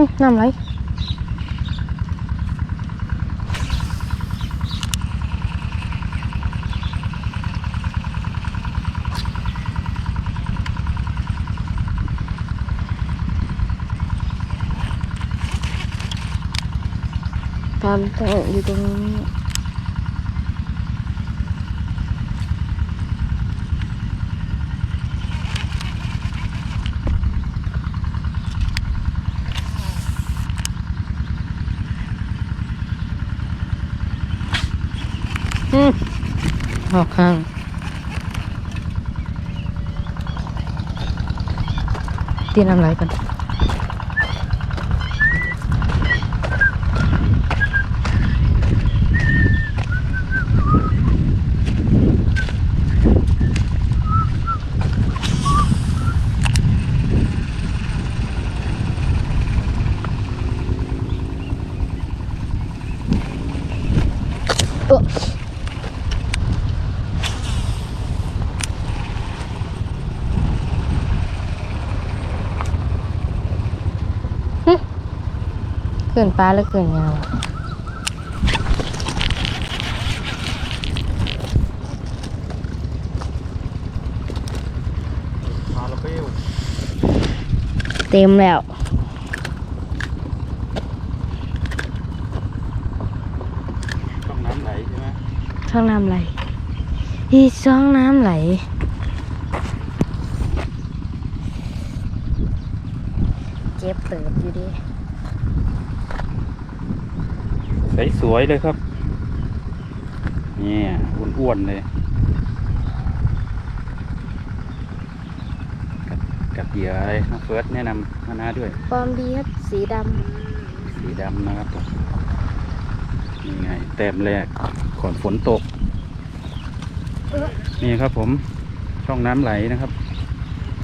หึน้ำไหลตามตรง อยู่ตรงนี้อืมออกข้างตีน้ำไหลก่อนเออเกินปลาหรือเกินยาวอะคาราเบลเต็มแล้วต้องน้ำไหลใช่ไหมช่องน้ำไหลอีช่องน้ำไหลเจ็บเติบอยู่ดิ ใสสวยเลยครับเนี่ยอ้วนๆเลย กัดกัดเหยื่ออะไรน้องเฟิร์สแนะนำมานาด้วยปอมดีครับ สีดสีดำนะครับผมนี่ไงแต้มแรกก่อนฝนตก นี่ครับผมช่องน้ำไหลนะครับ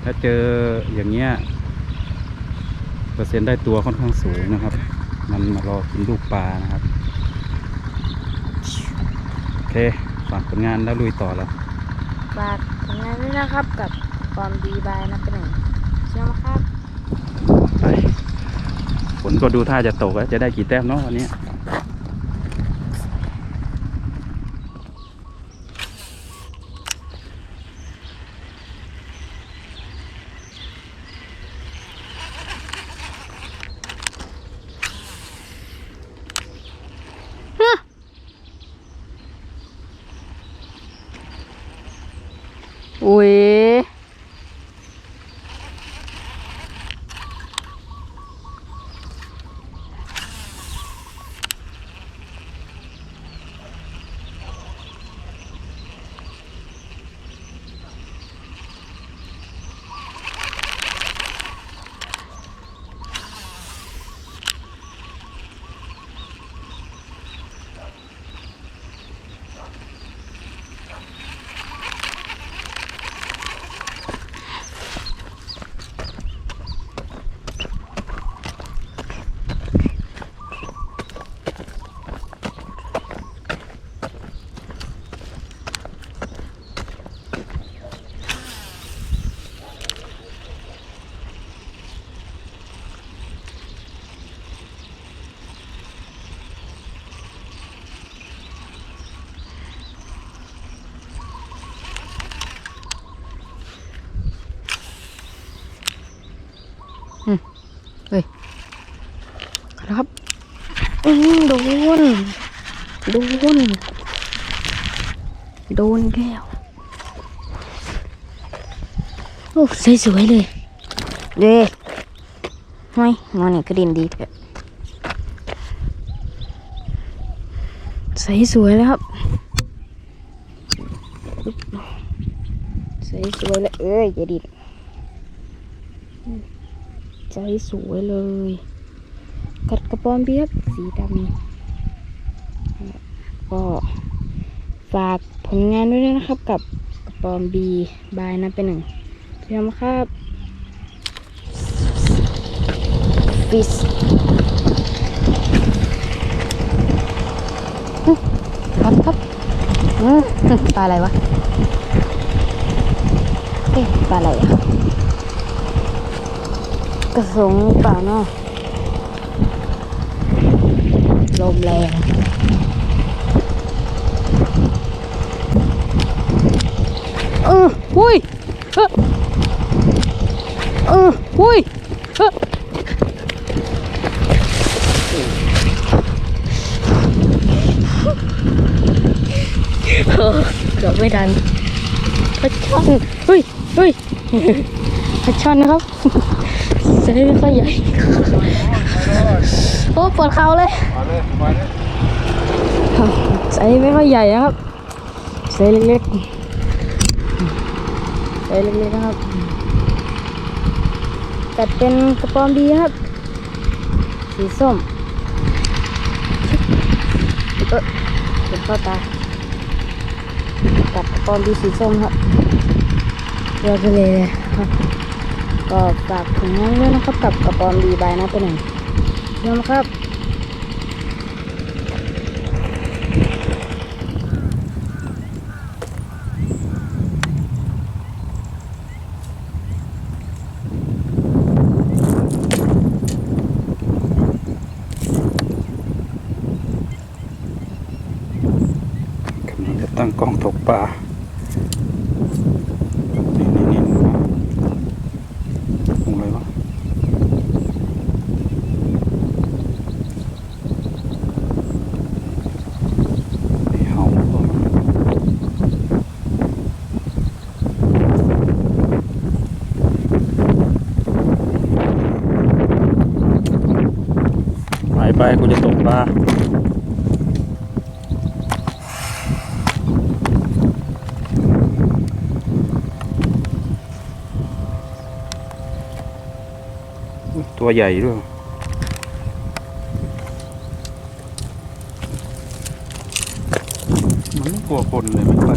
ถ้าเจออย่างเงี้ยเปอร์เซ็นต์ได้ตัวค่อนข้างสูงนะครับ มันมารอกินลูกปลานะครับโอ เคฝากผลงานแล้วลุยต่อแล้วำฝากผลงานด้วยนะครับกับปอมดีบายนะเป็นหนึ่งเชื่อไหมครับไปฝนก็ดูท่าจะตกแล้วจะได้กี่แต้มเนาะวันนี้ อุ้ยครับ อืมโดน โดน โดนแก้ว โอ้สวยสวยๆเลยเด้ห้อยมอนี่กระดินดีเถอะใสสวยแล้วครับใสสวยเลยเอ้ยอย่าดินใจสวยเลย กัดกระปอมเบียบ สีดำก็ฝากผลงานด้วยนะครับกับกระปอมบีบายนะเป็นหนึ่งเตรียมครับฟิสครับครับอืมปลาอะไรวะเอ๊ะปลาอะไรอะกระสงเปล่าเนาะ มแรงเออหุ้ยเออเออหุ้ยเออเออเกือบไม่ทันปลาช่อนเฮ้ยเฮ้ยปลาช่อนนะครับใส่ไม่ค่อยใหญ่ โอ้ปวดเข่าเลยใส่ไม่ค่อยใหญ่นะครับใส่เล็กๆใส่เล็กๆนะครับแต่เป็นกระป๋อมดีครับ สีส้มเออเป็นข้าตากัดกระป๋อมดีสีส้มครับเรือทะเลเลยครับก็ฝากผลงานด้วยนะครับกับกระป๋อมดีใบนะเป็นหนึ่ง เดี๋ยวครับ กำลังจะตั้งกล้องตกปลา นี่นี่นี่ลงเลยวะไม่เห่าหรอกไปไป กูจะตกปลาตัวใหญ่ด้วยมันไม่กลัวคนเลยมันไป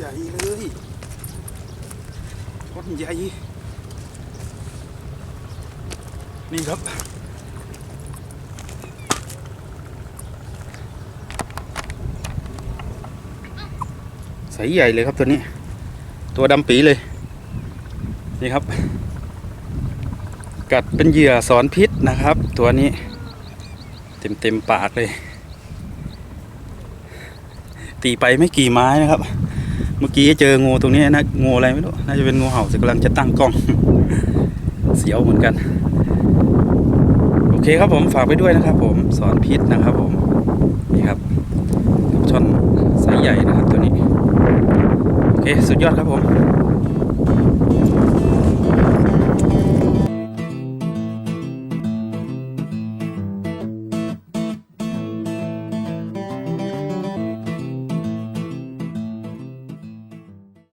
ใหญ่เลยก้อนใหญ่นี่ครับ ใสใหญ่เลยครับตัวนี้ ตัวดำปีเลย นี่ครับ กัดเป็นเหยื่อสอนพิษนะครับ ตัวนี้ เต็มเต็มปากเลย ตีไปไม่กี่ไม้นะครับ เมื่อกี้เจองูตรงนี้นะงูอะไรไม่รู้น่าจะเป็นงูเห่าแต่กำลังจะตั้งกล้อง เสียวเหมือนกัน โอเคครับผมฝากไปด้วยนะครับ ผมสอนพิษนะครับ ผมนี่ครับช่อนไซส์ใหญ่นะครับตัวนี้ โอเค สุดยอดครับผม